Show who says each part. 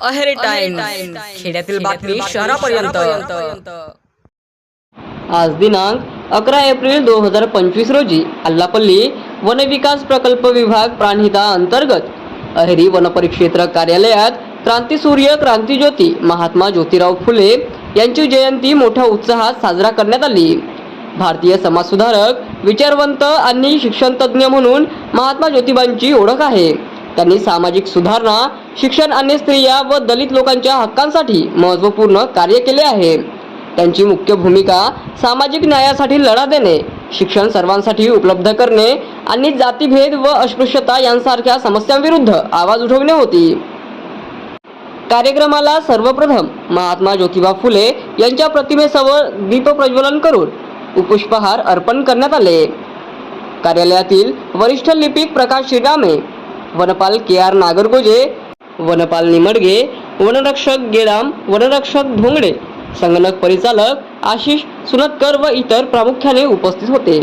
Speaker 1: Aheri time खेड्यातील बातमी शहरापर्यंत.
Speaker 2: आज दिनांक अकरा एप्रिल दोन हजार पंचवीस रोजी अल्लापल्ली वनविकास प्रकल्प विभाग प्राणहिता अंतर्गत अहेरी वनपरिक्षेत्र कार्यालयात क्रांतीसूर्य क्रांतीज्योती महात्मा ज्योतिराव फुले यांची जयंती मोठ्या उत्साहात साजरा करण्यात आली. भारतीय समाजसुधारक विचारवंत आणि शिक्षणतज्ज्ञ म्हणून महात्मा ज्योतिबांची ओळख आहे. त्यांनी सामाजिक सुधारणा शिक्षण आणि स्त्रिया व दलित लोकांच्या हक्कांसाठी महत्त्वपूर्ण कार्य केले आहे. त्यांची मुख्य भूमिका सामाजिक न्यायासाठी लढा देणे शिक्षण सर्वांसाठी उपलब्ध करणे आणि जातीभेद व अस्पृश्यता यांसारख्या समस्यांविरुद्ध आवाज उठवणे होती. कार्यक्रमाला सर्वप्रथम महात्मा ज्योतिबा फुले यांच्या प्रतिमेसमोर दीप प्रज्वलन करून उपुष्पहार अर्पण करण्यात आले. कार्यालयातील वरिष्ठ लिपिक प्रकाश श्रीरामे वनपाल के आर नागरगोजे वनपाल निमडगे वनरक्षक गेडाम वनरक्षक धोंगडे संगणक परिचालक आशिष सुनतकर व इतर प्रामुख्याने उपस्थित होते.